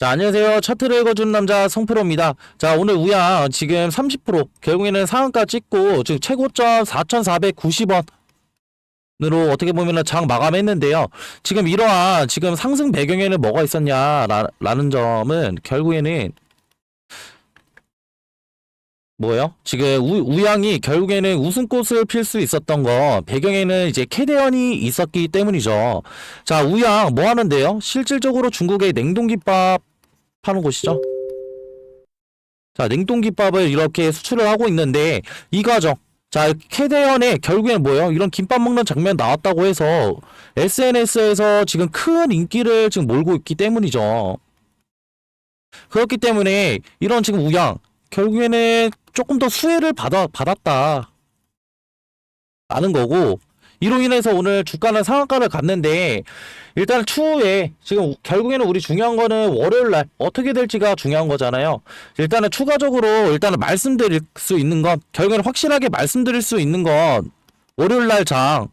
자, 안녕하세요. 차트를 읽어주는 남자 성프로입니다. 자, 오늘 우양 지금 30% 결국에는 상한가 찍고 지금 최고점 4,490원 으로 어떻게 보면 은 장 마감했는데요. 지금 이러한 지금 상승 배경에는 뭐가 있었냐라는 점은 결국에는 뭐예요? 지금 우, 우양이 결국에는 웃음꽃을 필 수 있었던 거 배경에는 이제 캐대언이 있었기 때문이죠. 자, 우양 뭐 하는데요? 실질적으로 중국의 냉동김밥 파는 곳이죠. 자, 냉동김밥을 이렇게 수출을 하고 있는데 이 과정 자, 캐대언에 결국에는 뭐예요? 이런 김밥 먹는 장면 나왔다고 해서 SNS에서 지금 큰 인기를 지금 몰고 있기 때문이죠. 그렇기 때문에 이런 지금 우양 결국에는 조금 더 수혜를 받아, 받았다. 라는 거고, 이로 인해서 오늘 주가는 상한가를 갔는데, 일단 추후에, 지금 결국에는 우리 중요한 거는 월요일 날 어떻게 될지가 중요한 거잖아요. 일단은 추가적으로, 일단은 말씀드릴 수 있는 건, 결국에는 확실하게 말씀드릴 수 있는 건, 월요일 날 장,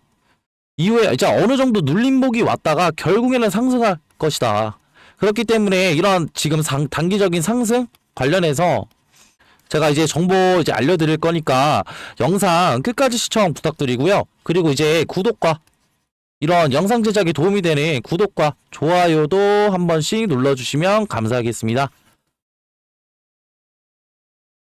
이후에 이제 어느 정도 눌림목이 왔다가 결국에는 상승할 것이다. 그렇기 때문에 이런 지금 상, 단기적인 상승 관련해서 제가 이제 정보 이제 알려드릴 거니까 영상 끝까지 시청 부탁드리고요. 그리고 이제 구독과 이런 영상 제작에 도움이 되는 구독과 좋아요도 한 번씩 눌러주시면 감사하겠습니다.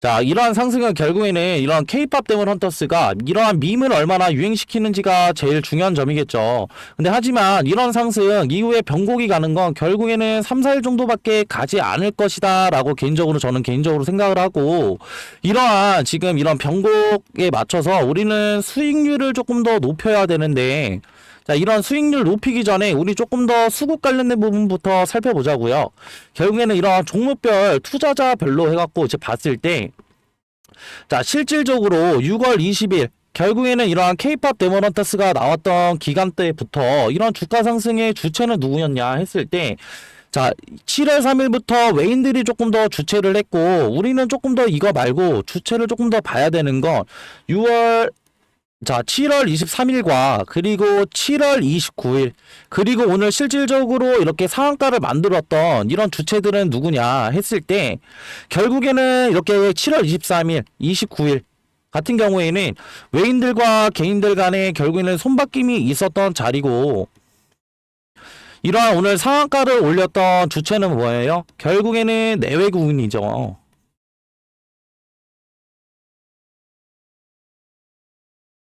자, 이러한 상승은 결국에는 이러한 케이팝 데몬 헌터스가 이러한 밈을 얼마나 유행시키는지가 제일 중요한 점이겠죠. 근데 하지만 이런 상승 이후에 변곡이 가는 건 결국에는 3, 4일 정도밖에 가지 않을 것이다 라고 개인적으로 저는 개인적으로 생각을 하고 이러한 지금 이런 변곡에 맞춰서 우리는 수익률을 조금 더 높여야 되는데 자, 이런 수익률 높이기 전에 우리 조금 더 수급 관련된 부분부터 살펴보자고요. 결국에는 이런 종목별 투자자별로 해갖고 이제 봤을 때, 자, 실질적으로 6월 20일, 결국에는 이러한 케이팝 데모런터스가 나왔던 기간 때부터 이런 주가 상승의 주체는 누구였냐 했을 때, 자, 7월 3일부터 외인들이 조금 더 주체를 했고, 우리는 조금 더 이거 말고 주체를 조금 더 봐야 되는 건 6월 자, 7월 23일과 그리고 7월 29일 그리고 오늘 실질적으로 이렇게 상한가를 만들었던 이런 주체들은 누구냐 했을 때 결국에는 이렇게 7월 23일, 29일 같은 경우에는 외인들과 개인들 간에 결국에는 손바뀜이 있었던 자리고 이러한 오늘 상한가를 올렸던 주체는 뭐예요? 결국에는 내외국인이죠.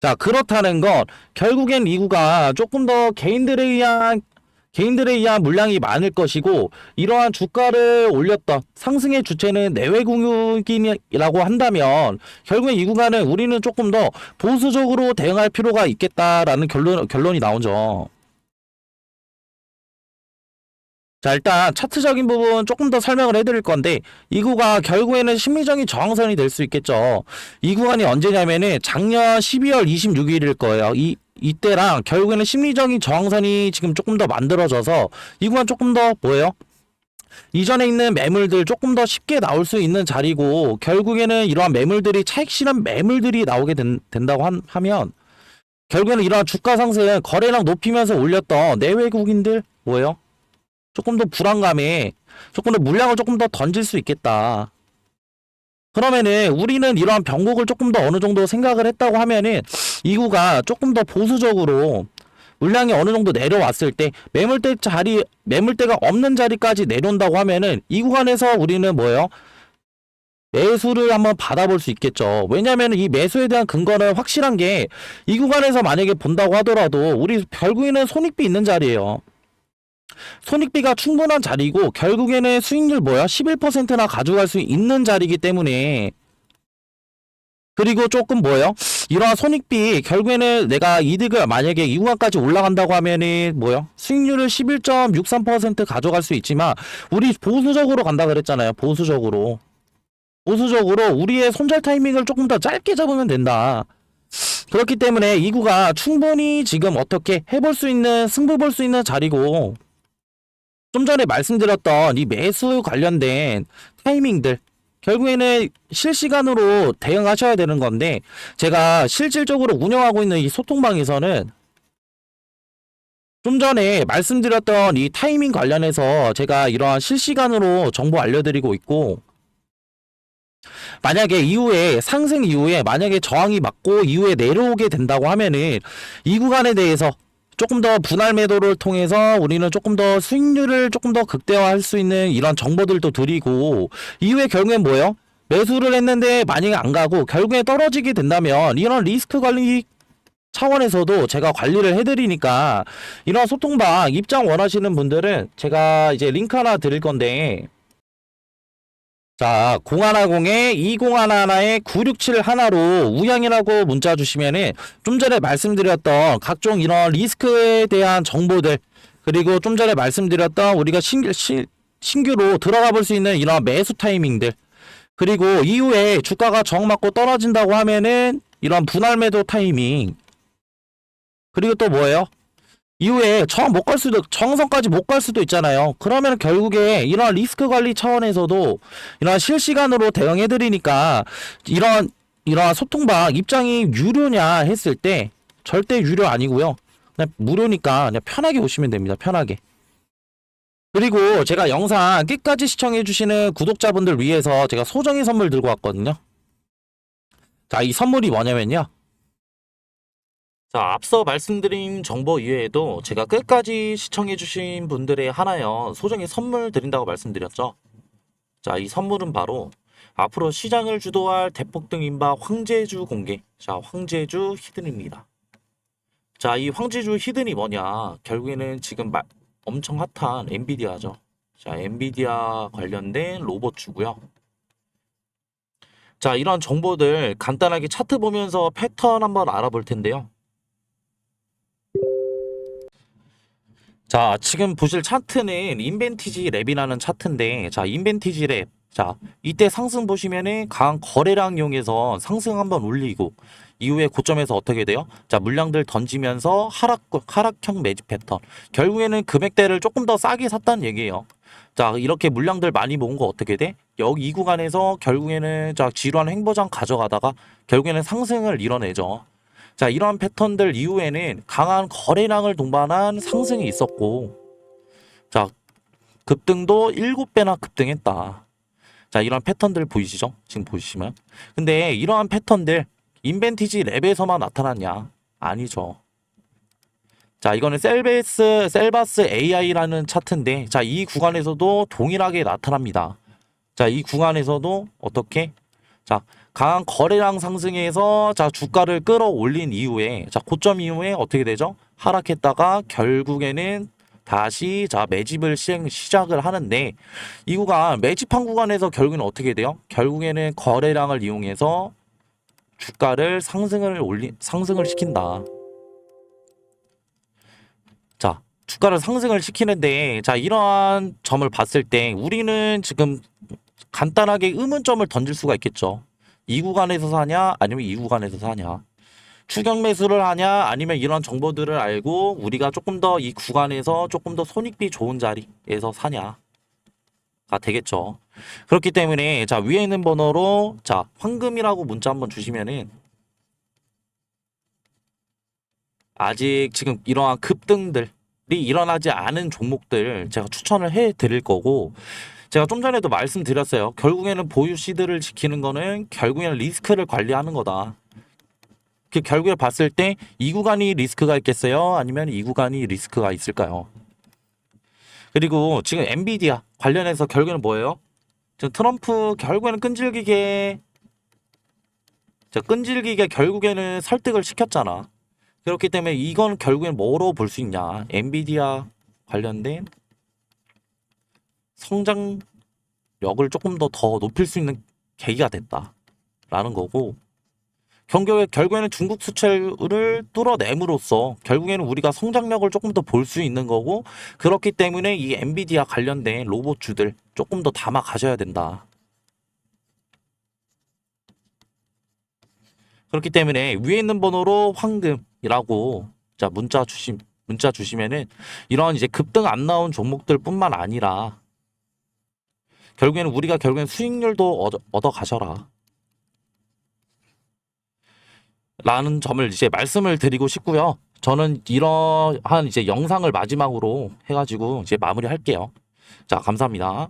자, 그렇다는 건 결국엔 이구가 조금 더 개인들에 의한 개인들에 의한 물량이 많을 것이고 이러한 주가를 올렸던 상승의 주체는 내외국인이라고 한다면 결국엔 이 구간은 우리는 조금 더 보수적으로 대응할 필요가 있겠다라는 결론 결론이 나오죠. 자, 일단 차트적인 부분 조금 더 설명을 해드릴 건데 이 구가 결국에는 심리적인 저항선이 될 수 있겠죠. 이 구간이 언제냐면은 작년 12월 26일일 거예요. 이 이때랑 결국에는 심리적인 저항선이 지금 조금 더 만들어져서 이 구간 조금 더 뭐예요? 이전에 있는 매물들 조금 더 쉽게 나올 수 있는 자리고 결국에는 이러한 매물들이 차익 실현 매물들이 나오게 된, 된다고 한, 하면 결국에는 이러한 주가 상승 거래량 높이면서 올렸던 내외국인들 뭐예요? 조금 더 불안감에 조금 더 물량을 조금 더 던질 수 있겠다. 그러면은 우리는 이러한 변곡을 조금 더 어느 정도 생각을 했다고 하면은 이구가 조금 더 보수적으로 물량이 어느 정도 내려왔을 때 매물대 자리 매물대가 없는 자리까지 내려온다고 하면은 이 구간에서 우리는 뭐예요? 매수를 한번 받아볼 수 있겠죠. 왜냐하면 이 매수에 대한 근거는 확실한 게 이 구간에서 만약에 본다고 하더라도 우리 결국에는 손익비 있는 자리예요. 손익비가 충분한 자리고 결국에는 수익률 뭐야? 11%나 가져갈 수 있는 자리이기 때문에 그리고 조금 뭐예요? 이러한 손익비 결국에는 내가 이득을 만약에 이 구간까지 올라간다고 하면은 뭐요? 수익률을 11.63% 가져갈 수 있지만 우리 보수적으로 간다 그랬잖아요. 보수적으로. 보수적으로 우리의 손절 타이밍을 조금 더 짧게 잡으면 된다. 그렇기 때문에 이 구가 충분히 지금 어떻게 해볼 수 있는 승부 볼 수 있는 자리고 좀 전에 말씀드렸던 이 매수 관련된 타이밍들 결국에는 실시간으로 대응하셔야 되는 건데 제가 실질적으로 운영하고 있는 이 소통방에서는 좀 전에 말씀드렸던 이 타이밍 관련해서 제가 이러한 실시간으로 정보 알려드리고 있고, 만약에 이후에 상승 이후에 만약에 저항이 맞고 이후에 내려오게 된다고 하면은 이 구간에 대해서 조금 더 분할 매도를 통해서 우리는 조금 더 수익률을 조금 더 극대화할 수 있는 이런 정보들도 드리고 이후에 결국엔 뭐예요? 매수를 했는데 만약에 안 가고 결국에 떨어지게 된다면 이런 리스크 관리 차원에서도 제가 관리를 해드리니까 이런 소통방 입장 원하시는 분들은 제가 이제 링크 하나 드릴 건데 자 0110에 2011에 967 하나로 우양이라고 문자 주시면은 좀 전에 말씀드렸던 각종 이런 리스크에 대한 정보들 그리고 좀 전에 말씀드렸던 우리가 신, 신, 신규로 들어가 볼 수 있는 이런 매수 타이밍들 그리고 이후에 주가가 정 맞고 떨어진다고 하면은 이런 분할 매도 타이밍 그리고 또 뭐예요? 이후에 정 못 갈 수도 정성까지 못 갈 수도 있잖아요. 그러면 결국에 이런 리스크 관리 차원에서도 이런 실시간으로 대응해 드리니까 이런 이런 소통방 입장이 유료냐 했을 때 절대 유료 아니고요. 그냥 무료니까 그냥 편하게 오시면 됩니다. 편하게. 그리고 제가 영상 끝까지 시청해 주시는 구독자분들 위해서 제가 소정의 선물 들고 왔거든요. 자, 이 선물이 뭐냐면요. 자, 앞서 말씀드린 정보 이외에도 제가 끝까지 시청해주신 분들의 하나여 소정의 선물 드린다고 말씀드렸죠. 자, 이 선물은 바로 앞으로 시장을 주도할 대폭등 인바 황제주 공개. 자, 황제주 히든입니다. 자, 이 황제주 히든이 뭐냐? 결국에는 지금 마- 엄청 핫한 엔비디아죠. 자, 엔비디아 관련된 로봇 주고요. 자, 이런 정보들 간단하게 차트 보면서 패턴 한번 알아볼 텐데요. 자, 지금 보실 차트는 인벤티지 랩이라는 차트인데, 자, 인벤티지 랩. 자, 이때 상승 보시면은 강한 거래량 이용해서 상승 한번 올리고, 이후에 고점에서 어떻게 돼요? 자, 물량들 던지면서 하락, 하락형 매집 패턴. 결국에는 금액대를 조금 더 싸게 샀다는 얘기예요. 자, 이렇게 물량들 많이 모은 거 어떻게 돼? 여기 이 구간에서 결국에는 자, 지루한 횡보장 가져가다가 결국에는 상승을 이뤄내죠. 자, 이러한 패턴들 이후에는 강한 거래량을 동반한 상승이 있었고, 자, 급등도 7배나 급등했다. 자, 이런 패턴들 보이시죠? 지금 보시면. 근데 이러한 패턴들, 인벤티지 랩에서만 나타났냐? 아니죠. 자, 이거는 셀베스, 셀바스 AI라는 차트인데, 자, 이 구간에서도 동일하게 나타납니다. 자, 이 구간에서도 어떻게? 자, 강한 거래량 상승에서 자 주가를 끌어올린 이후에 자 고점 이후에 어떻게 되죠? 하락했다가 결국에는 다시 자 매집을 시행 시작을 하는데 이 구간 매집한 구간에서 결국에는 어떻게 돼요? 결국에는 거래량을 이용해서 주가를 상승을 올리 상승을 시킨다. 자 주가를 상승을 시키는데 자 이러한 점을 봤을 때 우리는 지금 간단하게 의문점을 던질 수가 있겠죠. 이 구간에서 사냐 아니면 이 구간에서 사냐 추격 매수를 하냐 아니면 이런 정보들을 알고 우리가 조금 더 이 구간에서 조금 더 손익비 좋은 자리에서 사냐가 되겠죠 그렇기 때문에 자 위에 있는 번호로 자 황금이라고 문자 한번 주시면은 아직 지금 이러한 급등들이 일어나지 않은 종목들 제가 추천을 해 드릴 거고 제가 좀 전에도 말씀드렸어요. 결국에는 보유 시드를 지키는 거는 결국에는 리스크를 관리하는 거다. 그 결국에 봤을 때 이 구간이 리스크가 있겠어요? 아니면 이 구간이 리스크가 있을까요? 그리고 지금 엔비디아 관련해서 결국에는 뭐예요? 지금 트럼프 결국에는 끈질기게 자, 끈질기게 결국에는 설득을 시켰잖아. 그렇기 때문에 이건 결국엔 뭐로 볼 수 있냐? 엔비디아 관련된 성장력을 조금 더 더 높일 수 있는 계기가 됐다라는 거고 경계 결국에는 중국 수출을 뚫어냄으로써 결국에는 우리가 성장력을 조금 더 볼 수 있는 거고 그렇기 때문에 이 엔비디아 관련된 로봇주들 조금 더 담아 가셔야 된다. 그렇기 때문에 위에 있는 번호로 황금이라고 자 문자 주심 문자 주시면은 이런 이제 급등 안 나온 종목들뿐만 아니라 결국에는 우리가 결국엔 수익률도 얻어, 가셔라. 라는 점을 이제 말씀을 드리고 싶고요. 저는 이러한 이제 영상을 마지막으로 해가지고 이제 마무리할게요. 자, 감사합니다.